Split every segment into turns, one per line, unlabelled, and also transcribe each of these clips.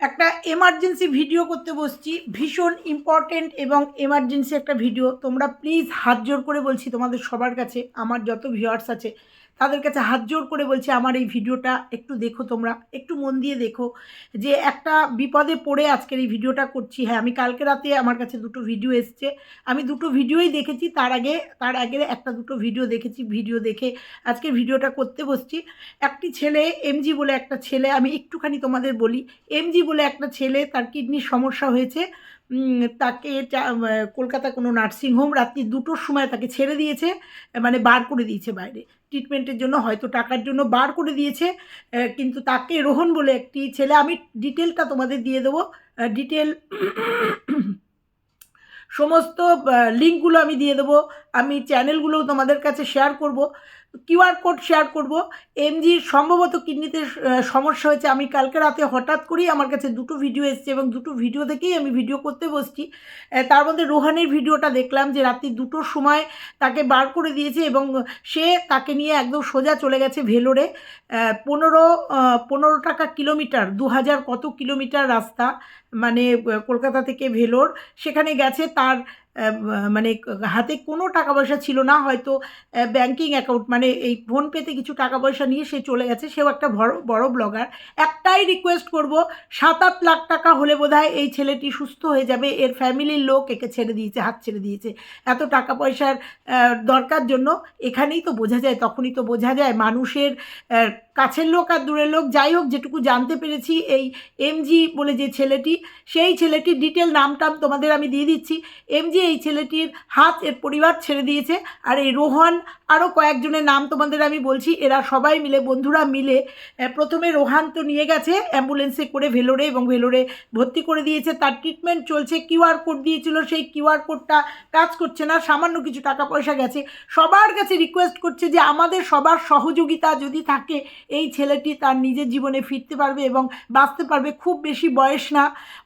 একটা emergency video করতে বসছি। ভীষণ ইম্পর্টেন্ট এবং এমার্জেন্সি একটা ভিডিও তোমরা প্লিজ হাত জোর করে বলছি তোমাদের সবার কাছে, আমার যত ভিউয়ার্স আছে তাদের কাছে হাত জোর করে বলছি, আমার এই ভিডিওটা একটু দেখো তোমরা, একটু মন দিয়ে দেখো যে একটা বিপদে পড়ে আজকের এই ভিডিওটা করছি। হ্যাঁ আমি কালকে রাতে আমার কাছে দুটো ভিডিও এসছে। আমি দুটো ভিডিওই দেখেছি, তার আগে তার আগে একটা দুটো ভিডিও দেখেছি, ভিডিও দেখে আজকে ভিডিওটা করতে বসছি। একটি ছেলে এমজি বলে একটা ছেলে, আমি একটুখানি তোমাদের বলি এমজি বলে একটা ছেলে, তার কিডনির সমস্যা হয়েছে। তাকে কলকাতা কোনো নার্সিংহোম রাত্রি দুটোর সময় তাকে ছেড়ে দিয়েছে মানে বার করে দিয়েছে বাইরে। ট্রিটমেন্টের জন্য হয়তো টাকার জন্য বার করে দিয়েছে। কিন্তু তাকে রোহন বলে একটি ছেলে, আমি ডিটেলটা তোমাদের দিয়ে দেবো। ডিটেল সমস্ত লিঙ্কগুলো আমি দিয়ে দেবো। আমি চ্যানেলগুলোও তোমাদের কাছে শেয়ার করব। কিউআর কোড শেয়ার করব। এমজির সম্ভবত কিডনিতে সমস্যা হয়েছে। আমি কালকে রাতে হঠাৎ করেই আমার কাছে দুটো ভিডিও এসছে এবং দুটো ভিডিও দেখেই আমি ভিডিও করতে বসছি। তার মধ্যে রোহানের ভিডিওটা দেখলাম যে রাত্রি দুটোর সময় তাকে বার করে দিয়েছে এবং সে তাকে নিয়ে একদম সোজা চলে গেছে ভেলোরে। পনেরো পনেরো টাকা কিলোমিটার, দু হাজার কত কিলোমিটার রাস্তা মানে কলকাতা থেকে ভেলোর। সেখানে গেছে তার মানে হাতে কোনো টাকা পয়সা ছিল না, হয়তো ব্যাংকিং অ্যাকাউন্ট মানে এই ফোনপেতে কিছু টাকা পয়সা নিয়ে সে চলে গেছে। সেও একটা বড় বড় ব্লগার একটাই রিকোয়েস্ট করব সাত আট লাখ টাকা হলে বোধহয় এই ছেলেটি সুস্থ হয়ে যাবে। এর ফ্যামিলির লোক একে ছেড়ে দিয়েছে, হাত ছেড়ে দিয়েছে। এত টাকা পয়সার দরকার জন্য এখানেই তো বোঝা যায়, তখনই তো বোঝা যায় মানুষের কাছের লোক আর দূরের লোক, যাই হোক, যেটুকু জানতে পেরেছি, এই এমজি বলে যে ছেলেটি, সেই ছেলেটির ডিটেল নাম টাম তোমাদের আমি দিয়ে দিচ্ছি। এমজি এই ছেলেটির হাত এর পরিবার ছেড়ে দিয়েছে, আর এই রোহন আরও কয়েকজনের নাম তোমাদের আমি বলছি, এরা সবাই মিলে, বন্ধুরা মিলে প্রথমে রোহান তো নিয়ে গেছে, অ্যাম্বুলেন্সে করে ভেলোরে এবং ভেলোরে ভর্তি করে দিয়েছে, তার ট্রিটমেন্ট চলছে কিউআর কোড দিয়েছিল, সেই কিউআর কোডটা কাজ করছে না, সামান্য কিছু টাকা পয়সা গেছে। সবার কাছে রিকোয়েস্ট করছে যে আমাদের সবার সহযোগিতা যদি থাকে এই ছেলেটি তার নিজের জীবনে ফিরতে পারবে এবং বাঁচতে পারবে। খুব বেশি বয়স না,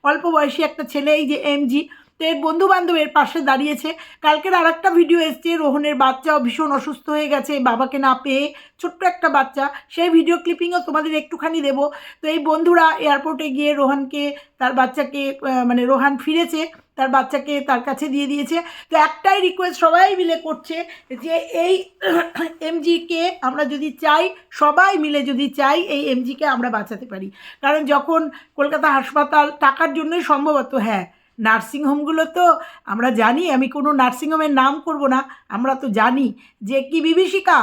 অল্প বয়সী একটা ছেলে, এই যে এমজি তো এর বন্ধু বান্ধবের পাশে দাঁড়িয়েছে। কালকের আর একটা ভিডিও এসছে, রোহনের বাচ্চাও ভীষণ অসুস্থ হয়ে গেছে, বাবাকে না পেয়ে ছোট্ট একটা বাচ্চা। সেই ভিডিও ক্লিপিংও তোমাদের একটুখানি দেবো। তো এই বন্ধুরা এয়ারপোর্টে গিয়ে রোহানকে, তার বাচ্চাকে মানে রোহান ফিরেছে। তার বাচ্চাকে তার কাছে দিয়ে দিয়েছে। তো একটাই রিকোয়েস্ট সবাই মিলে করছে যে এই এমজিকে আমরা যদি চাই, সবাই মিলে যদি চাই, এই এমজিকে আমরা বাঁচাতে পারি। কারণ যখন কলকাতা হাসপাতাল টাকার জন্যই সম্ভবত হ্যাঁ নার্সিংহোমগুলো তো আমরা জানি, আমি কোনো নার্সিংহোমের নাম করব না, আমরা তো জানি যে কি বিভীষিকা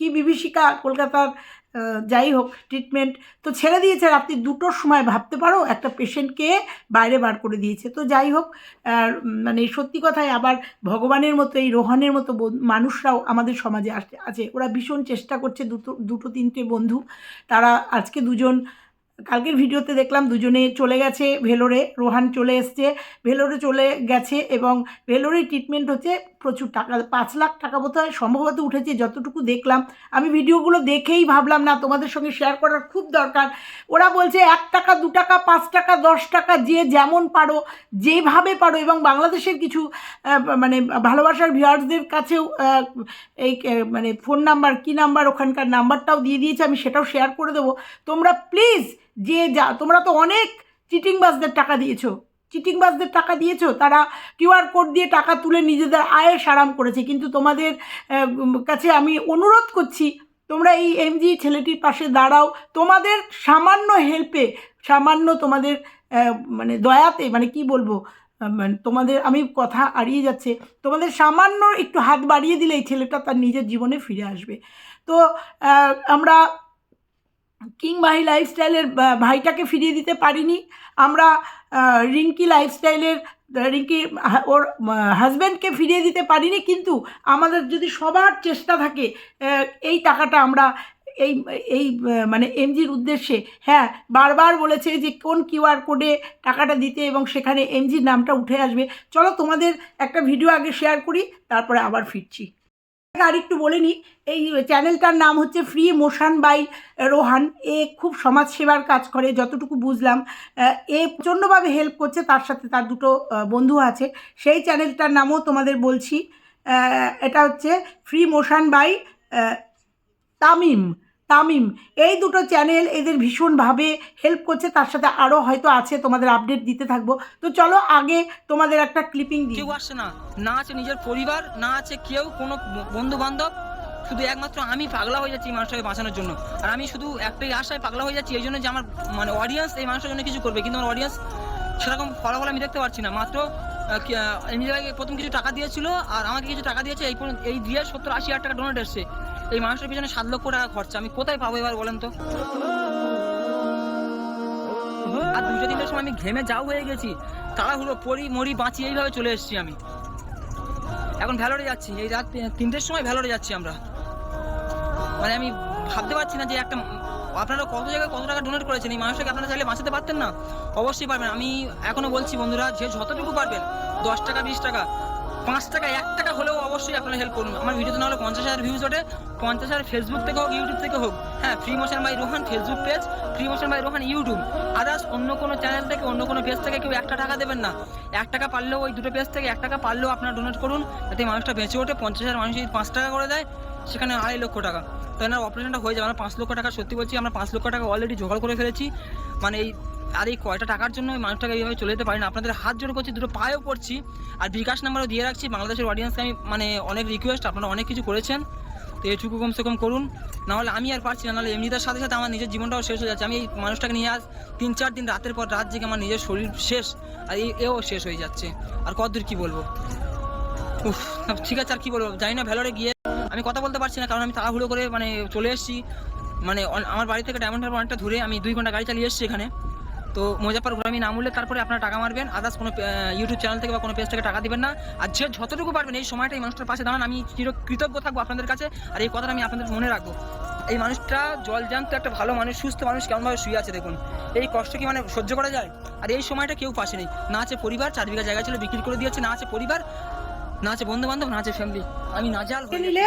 কি বিভীষিকা কলকাতার যাই হোক ট্রিটমেন্ট তো ছেড়ে দিয়েছে রাত্রি দুটোর সময় ভাবতে পারো, একটা পেশেন্টকে বাইরে বার করে দিয়েছে। তো যাই হোক মানে সত্যি কথায় আবার ভগবানের মতো, এই রোহানের মতো মানুষরাও আমাদের সমাজে আসে, আছে। ওরা ভীষণ চেষ্টা করছে দুটো দুটো তিনটে বন্ধু। তারা আজকে দুজন, কালকের ভিডিওতে দেখলাম দুজনে চলে গেছে ভেলোরে, রোহান চলে এসছে। ভেলোরে চলে গেছে এবং ভেলোরে ট্রিটমেন্ট হচ্ছে প্রচুর টাকা, পাঁচ লাখ টাকা বোধ হয় সম্ভবত উঠেছে যতটুকু দেখলাম। আমি ভিডিওগুলো দেখেই ভাবলাম, না, তোমাদের সঙ্গে শেয়ার করার খুব দরকার। ওরা বলছে, এক টাকা, দু টাকা, পাঁচ টাকা, দশ টাকা, যে যেমন পারো, যেভাবে পারো এবং বাংলাদেশের কিছু মানে ভালোবাসার ভিউয়ার্সদের কাছেও এই মানে ফোন নাম্বার কি নাম্বার ওখানকার নাম্বারটাও দিয়ে দিয়েছে, আমি সেটাও শেয়ার করে দেবো। তোমরা প্লিজ যে যা, তোমরা তো অনেক চিটিংবাজদের টাকা দিয়েছ। চিটিংবাজদের টাকা দিয়েছ? তারা কিউআর কোড দিয়ে টাকা তুলে নিজেদের আয়েস আরাম করেছে। কিন্তু তোমাদের কাছে আমি অনুরোধ করছি, তোমরা এই এমজি ছেলেটির পাশে দাঁড়াও। তোমাদের সামান্য হেল্পে, সামান্য তোমাদের মানে দয়াতে মানে কি বলব মানে তোমাদের, আমি কথা হারিয়ে যাচ্ছে, তোমাদের সামান্য একটু হাত বাড়িয়ে দিলে এই ছেলেটা তার নিজের জীবনে ফিরে আসবে। তো আমরা কিং ভাই লাইফস্টাইলের ভাইটাকে ফিরিয়ে দিতে পারিনি। আমরা রিঙ্কি লাইফস্টাইলের রিঙ্কি ওর হাজব্যান্ডকে ফিরিয়ে দিতে পারিনি, কিন্তু আমাদের যদি সবার চেষ্টা থাকে এই টাকাটা আমরা এই এই মানে এমজির উদ্দেশ্যে হ্যাঁ বারবার বলেছে যে কোন কিউআর কোডে টাকাটা দিতে এবং সেখানে এমজির নামটা উঠে আসবে। চলো তোমাদের একটা ভিডিও আগে শেয়ার করি, তারপরে আবার ফিরছি। আর একটু বলে নিই এই চ্যানেলটার নাম হচ্ছে ফ্রি মোশন বাই রোহান এ খুব সমাজসেবার কাজ করে, যতটুকু বুঝলাম। এ প্রচণ্ডভাবে হেল্প করছে, তার সাথে তার দুটো বন্ধু আছে। সেই চ্যানেলটার নামও তোমাদের বলছি। এটা হচ্ছে free motion by Tamim. Tamim, এই দুটো চ্যানেল এদের ভীষণভাবে হেল্প করছে, তার সাথে আরও হয়তো আছে, তোমাদের আপডেট দিতে থাকব। তো চলো আগে তোমাদের একটা ক্লিপিং দিই।
কেউ আসছে না না আছে নিজের পরিবার, না আছে কেউ, কোনো বন্ধু বান্ধব শুধু একমাত্র আমি পাগলা হয়ে যাচ্ছি এই মানুষটাকে বাঁচানোর জন্য। আর আমি শুধু একটাই আশায় পাগলা হয়ে যাচ্ছি, এই জন্য যে আমার মানে অডিয়েন্স এই মানুষটার জন্য কিছু করবে। কিন্তু আমার অডিয়েন্স সেরকম ফলাফল আমি দেখতে পাচ্ছি না। মাত্র নিজেকে প্রথম কিছু টাকা দিয়েছিল, আর আমাকে কিছু টাকা দিয়েছে, এই এই দিয়ে সত্তর আশি হাজার টাকা ডোনেট এসছে। এই মানুষের পিছনে সাত লক্ষ টাকা খরচা। আমি কোথায় পাবো এবার বলেন তো? আর দুটো তিনটার সময় আমি ঘেমে যাও হয়ে গেছি। তাড়াহুড়ো পড়ি মরি, বাঁচি, এইভাবে চলে এসেছি আমি। এখন ভ্যালোরে যাচ্ছি। এই রাত তিনটের সময় ভ্যালোরে যাচ্ছি আমরা। মানে আমি ভাবতে পারছি না যে একটা আপনারা কত জায়গায় কত টাকা ডোনেট করেছেন? এই মানুষটাকে আপনারা চাইলে বাঁচাতে পারতেন না? অবশ্যই পারবেন। আমি এখনও বলছি বন্ধুরা, যে যতটুকু পারবেন, দশ টাকা, বিশ টাকা পাঁচ টাকা, এক টাকা হলেও অবশ্যই আপনারা হেল্প করুন। আমার ভিডিওতে না হলে পঞ্চাশ হাজার ভিউজ ওঠে, পঞ্চাশ হাজার ফেসবুক থেকে হোক ইউটিউব থেকে হোক। হ্যাঁ free motion by Rohan Facebook page free motion by Rohan YouTube others অন্য কোনো চ্যানেল থেকে, অন্য কোনো পেজ থেকে কেউ একটা টাকা দেবেন না। এক টাকা পারলেও ওই দুটো পেজ থেকে এক টাকা পারলেও আপনারা ডোনেট করুন, যাতে মানুষটা বেঁচে ওঠে। পঞ্চাশ হাজার মানুষ যদি পাঁচ টাকা করে দেয়, সেখানে আড়াই লক্ষ টাকা। তো এনার অপারেশনটা হয়ে যাবে। আমরা পাঁচ লক্ষ টাকা, সত্যি বলছি, আমরা পাঁচ লক্ষ টাকা অলরেডি জোগাড় করে ফেলেছি। মানে এই আর এই কয়টা টাকার জন্য ওই মানুষটাকে এইভাবে চলে যেতে পারি না। আপনাদের হাত জোড় করছি, দুটো পায়েও পড়ছি, আর বিকাশ নাম্বারও দিয়ে রাখছি। বাংলাদেশের অডিয়েন্সকে আমি মানে অনেক রিকোয়েস্ট আপনারা অনেক কিছু করেছেন। তো এটুকু কমসে কম করুন। নাহলে আমি আর পারছি না, নাহলে এমনিতার সাথে সাথে আমার নিজের জীবনটাও শেষ হয়ে যাচ্ছে। আমি এই মানুষটাকে নিয়ে আজ তিন চার দিন রাতের পর রাত জেগে আমার নিজের শরীর শেষ, আর এও শেষ হয়ে যাচ্ছে। আর কতদূর কী বলব? উফ ঠিক আছে, আর কী বলব? জানি না ভ্যালোরে গিয়ে আমি কথা বলতে পারছি না, কারণ আমি তাড়াহুড়ো করে মানে চলে এসেছি। মানে আমার বাড়ি থেকে ডায়মন্ড হারবার অনেকটা দূরে, আমি দুই ঘণ্টা গাড়ি চালিয়ে এসেছি এখানে। তো মুজাফর আমি নাম উঠলে তারপরে আপনারা টাকা মারবেন আদার্স কোনো ইউটিউব চ্যানেল থেকে বা কোনো পেজ থেকে টাকা দিবেন না। আর যে যতটুকু পারবেন এই সময়টা এই মানুষটার পাশে দাঁড়ান, আমি চির কৃতজ্ঞ থাকব আপনাদের কাছে। আর এই কথাটা আমি আপনাদের মনে রাখব। এই মানুষটা জল জানতো একটা ভালো মানুষ, সুস্থ মানুষ, কেমনভাবে শুয়ে আছে দেখুন। এই কষ্ট কি মানে সহ্য করা যায়? আর এই সময়টা কেউ পাশে নেই। না আছে পরিবার, চার বিঘা জায়গা ছিল, বিক্রি করে দিয়েছে, না আছে পরিবার, না আছে বন্ধু বান্ধব না আছে ফ্যামিলি আমি হয়ে
নিলে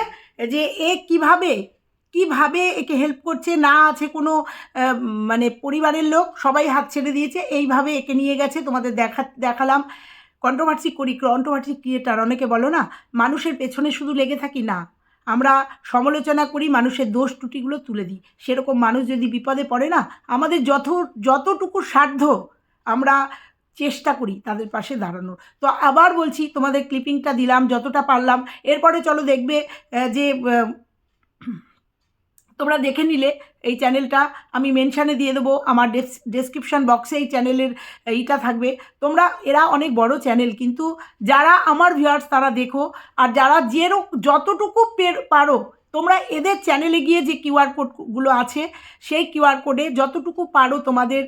যে এ কীভাবে কীভাবে একে হেল্প করছে? না আছে কোনো মানে পরিবারের লোক? সবাই হাত ছেড়ে দিয়েছে। এইভাবে একে নিয়ে গেছে। তোমাদের দেখা, দেখালাম। কন্ট্রোভার্সি করি। কন্ট্রোভার্সি ক্রিয়েটার অনেকে বলো না, মানুষের পেছনে শুধু লেগে থাকি? না। আমরা সমালোচনা করি, মানুষের দোষ ত্রুটিগুলো তুলে দিই। সেরকম মানুষ যদি বিপদে পড়ে না, আমাদের যত যতটুকু সাধ্য আমরা চেষ্টা করি তাদের পাশে দাঁড়ানোর। তো আবার বলছি, তোমাদের ক্লিপিংটা দিলাম, যতটা পারলাম। এরপরে চলো দেখবে যে তোমরা দেখে নিলে এই চ্যানেলটা। আমি মেনশানে দিয়ে দেবো, আমার ডেসক্রিপশান বক্সে এই চ্যানেলের এইটা থাকবে। তোমরা, এরা অনেক বড় চ্যানেল, কিন্তু যারা আমার ভিউয়ার্স তারা দেখো, আর যারা যেরো, যতটুকু পের- পারো, তোমরা এদের চ্যানেলে গিয়ে যে কিউআর কোডগুলো আছে, সেই কিউআর কোডে যতটুকু পারো তোমাদের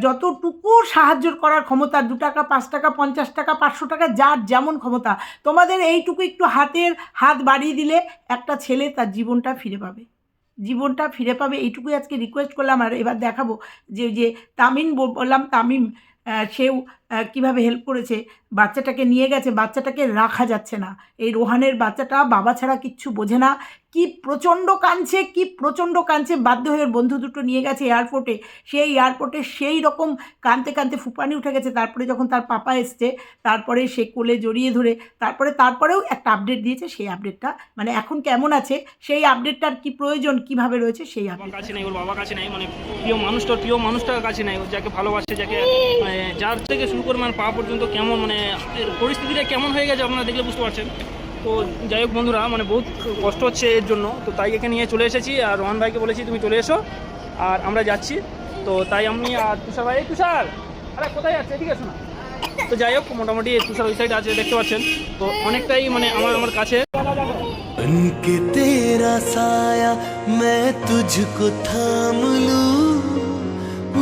যতটুকু সাহায্য করার ক্ষমতা, দু টাকা, পাঁচ টাকা, পঞ্চাশ টাকা, পাঁচশো টাকা, যার যেমন ক্ষমতা, তোমাদের এইটুকু একটু হাতের হাত বাড়িয়ে দিলে একটা ছেলে তার জীবনটা ফিরে পাবে। জীবনটা ফিরে পাবে, এইটুকুই আজকে রিকোয়েস্ট করলাম। আর এবার দেখাবো যে যে তামিম বল- বললাম তামিম সেও কীভাবে হেল্প করেছে, বাচ্চাটাকে নিয়ে গেছে, বাচ্চাটাকে রাখা যাচ্ছে না। এই রোহানের বাচ্চাটা বাবা ছাড়া কিচ্ছু বোঝে না। কি প্রচণ্ড কাঁদছে, কি প্রচণ্ড কাঁদছে। বাধ্য হয়ে বন্ধু দুটো নিয়ে গেছে এয়ারপোর্টে সেই এয়ারপোর্টে সেই রকম কাঁদতে কাঁদতে ফুপানি উঠে গেছে। তারপরে যখন তার পাপা এসছে, তারপরে সে কোলে জড়িয়ে ধরে, তারপরে তারপরেও একটা আপডেট দিয়েছে। সেই আপডেটটা মানে এখন কেমন আছে, সেই আপডেটটার কি প্রয়োজন, কীভাবে রয়েছে, সেই আপডেট
কাছে নেই, ওর বাবার কাছে নেই মানে প্রিয় মানুষটার প্রিয় মানুষটার কাছে নেই। যাকে ভালোবাসে, যাকে মানে যার থেকে শুরু করে মানে পাওয়া পর্যন্ত কেমন মানে এর পরিস্থিতিটা কেমন হয়ে গেছে আপনারা দেখলে বুঝতে পারছেন তো যাই হোক বন্ধুরা মানে বহুত কষ্ট হচ্ছে এর জন্য তো তাই এখানে নিয়ে চলে এসেছি আর রোহন ভাইকে বলেছি তুমি চলে এসো আর আমরা যাচ্ছি তো তাই আমি আর তুষার ভাই এই তুষার আরে কোথায় যাচ্ছে ঠিক আছে না তো যাই হোক মোটামুটি তুষার ওই সাইড আছে দেখতে পাচ্ছেন তো অনেকটাই মানে আমার আমার কাছে
बन के तेरा साया मैं तुझको थाम लूं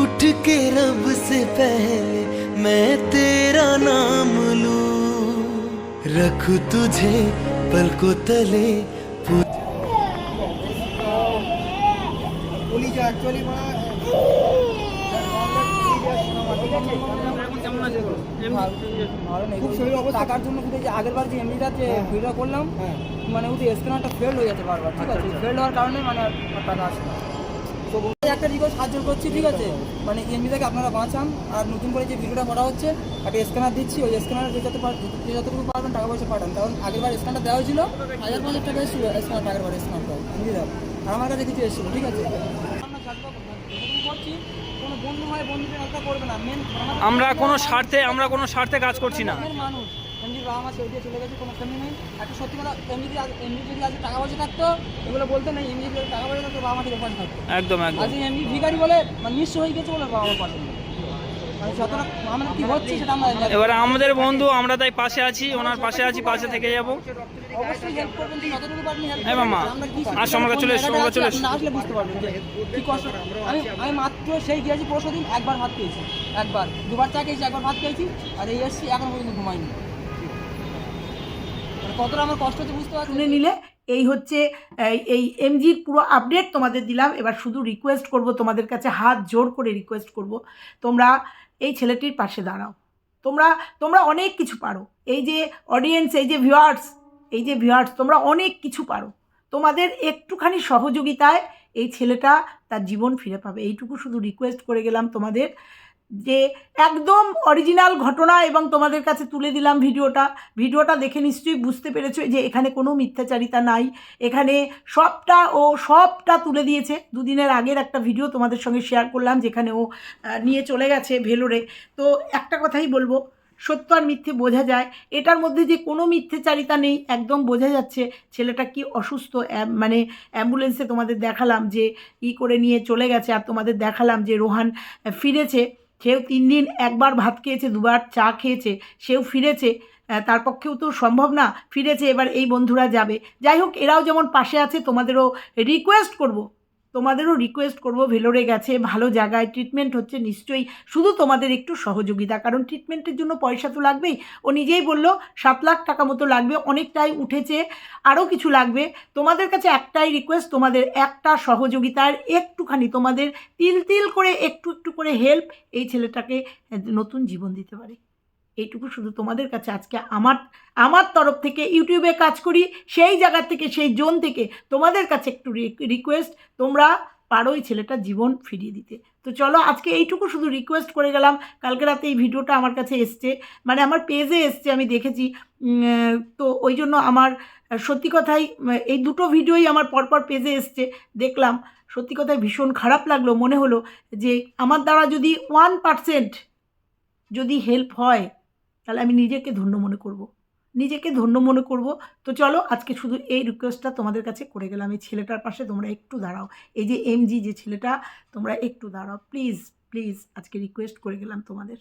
उठ के रब से पहले मैं तेरा नाम लूं रख तुझे पलकों तले
এখন কেমন আছে
ভালো নেই খুব শরীর অবস্থা টাকার জন্য শুধু যে আগের বার যে এমনিটা যে ভিডিও করলাম মানে ওদের স্ক্যানারটা ফেল হয়ে যাচ্ছে বারবার ঠিক আছে ফেল হওয়ার কারণে মানে আর টাকা আসে না তো বলতে একটা রিকোয়েস্ট সাহায্য করছি ঠিক আছে? মানে এমনিটাকে আপনারা বাঁচান। আর নতুন করে যে ভিডিওটা করা হচ্ছে একটা স্ক্যানার দিচ্ছি। ওই স্ক্যানার যে যত যে যতটুকু পারবেন টাকা পয়সা পাঠান। কারণ আগের বার স্ক্যানার দেওয়া হয়েছিল হাজার পঞ্চাশ টাকা এসেছিল স্ক্যানার আগের বার স্ক্যানারটা বুঝলি দাও
আর আমার কাছে কিছু এসেছিল ঠিক আছে? আমরা কোনো
স্বার্থে আমরা কোনো স্বার্থে কাজ করছি না।
মানুষ। এমনি বাবা মা ছেড়ে দিয়ে চলে গেছে কোনো ফ্যামিলি নেই। একটা সত্যি কথা এমনি যদি আজ- এমনি যদি আজকে টাকা পয়সা থাকতো এগুলো বলতে নেই এমনি যদি টাকা পয়সা থাকতো বাবা মা থেকে পাশে থাকতো
একদম একদম।
আজকে এমনি ভিখারি বলে মানে নিঃস্ব হয়ে গেছে বলে বাবা মা পাশে। মানে যতটা আমাদের কি হচ্ছে সেটা আমরা জানি
এবারে আমাদের বন্ধু আমরা তাই পাশে আছি ওনার পাশে আছি পাশে থেকে যাব। হ্যাঁ মামা।
কি
চলে এসো, চলে এসো।
না আসলে বুঝতে পারবেন কি কষ্ট। আমি আমি মাত্র সেই গিয়েছি পরশু দিন একবার ভাত খেয়েছি। একবার। দুবার চা খেয়েছি একবার ভাত খেয়েছি আর এই এসছি এখন পর্যন্ত ঘুমাইনি। কতটা আমার কষ্ট হচ্ছে বুঝতে পারছি
শুনে নিলে এই হচ্ছে, এই- এমজির পুরো আপডেট তোমাদের দিলাম। এবার শুধু রিকোয়েস্ট করব, তোমাদের কাছে হাত জোর করে রিকোয়েস্ট করব। তোমরা এই ছেলেটির পাশে দাঁড়াও। তোমরা তোমরা অনেক কিছু পারো। এই যে অডিয়েন্স এই যে ভিউয়ার্স এই যে ভিউয়ার্স তোমরা অনেক কিছু পারো। তোমাদের একটুখানি সহযোগিতায় এই ছেলেটা তার জীবন ফিরে পাবে। এইটুকু শুধু রিকোয়েস্ট করে গেলাম তোমাদের। যে একদম অরিজিনাল ঘটনা এবং তোমাদের কাছে তুলে দিলাম ভিডিওটা। ভিডিওটা দেখে নিশ্চয়ই বুঝতে পেরেছ যে এখানে কোনো মিথ্যাচারিতা নাই। এখানে সবটা ও সবটা তুলে দিয়েছে। দুদিনের আগের একটা ভিডিও তোমাদের সঙ্গে শেয়ার করলাম যেখানে ও নিয়ে চলে গেছে ভেলোরে। তো একটা কথাই বলব, সত্য আর মিথ্যে বোঝা যায়। এটার মধ্যে যে কোনো মিথ্যেচারিতা নেই, একদম বোঝা যাচ্ছে ছেলেটা কি অসুস্থ। মানে অ্যাম্বুলেন্সে তোমাদের দেখালাম যে ই করে নিয়ে চলে গেছে। আর তোমাদের দেখালাম যে রোহান ফিরেছে। সেও তিন দিন একবার ভাত খেয়েছে, দুবার চা খেয়েছে, সেও ফিরেছে তার পক্ষেও তো সম্ভব না, ফিরেছে, এবার এই বন্ধুরা যাবে। যাই হোক, এরাও যেমন পাশে আছে, তোমাদেরও রিকোয়েস্ট করব। তোমাদেরও রিকোয়েস্ট করব, ভেলোরে গেছে, ভালো জায়গায় ট্রিটমেন্ট হচ্ছে, নিশ্চয়ই শুধু তোমাদের একটু সহযোগিতা, কারণ ট্রিটমেন্টের জন্য পয়সা তো লাগবেই। ও নিজেই বলল, সাত লাখ টাকা মতো লাগবে, অনেকটাই উঠেছে আরও কিছু লাগবে। তোমাদের কাছে একটাই রিকোয়েস্ট তোমাদের একটা সহযোগিতার একটুখানি, তোমাদের তিল তিল করে একটু একটু করে হেল্প এই ছেলেটাকে নতুন জীবন দিতে পারে। এইটুকু শুধু তোমাদের কাছে। আজকে আমার আমার তরফ থেকে ইউটিউবে কাজ করি, সেই জায়গা থেকে, সেই জোন থেকে তোমাদের কাছে একটু রিকোয়েস্ট তোমরা পারো এই ছেলেটার জীবন ফিরিয়ে দিতে। তো চলো, আজকে এইটুকু শুধু রিকোয়েস্ট করে গেলাম। কালকে রাতে এই ভিডিওটা আমার কাছে এসছে। মানে আমার পেজে এসছে, আমি দেখেছি। তো ওই জন্য আমার, সত্যি কথাই এই দুটো ভিডিওই আমার পরপর পেজে এসছে। দেখলাম, সত্যি কথায় ভীষণ খারাপ লাগল। মনে হলো যে, আমার দ্বারা যদি ওয়ান পার্সেন্ট যদি হেল্প হয় তাহলে আমি নিজেকে ধন্য মনে করব। নিজেকে ধন্য মনে করব। তো চলো আজকে শুধু এই রিকোয়েস্টটা তোমাদের কাছে করে গেলাম। এই ছেলেটার পাশে তোমরা একটু দাঁড়াও। এই যে এমজি যে ছেলেটা, তোমরা একটু দাঁড়াও। প্লিজ প্লিজ আজকে রিকোয়েস্ট করে গেলাম তোমাদের।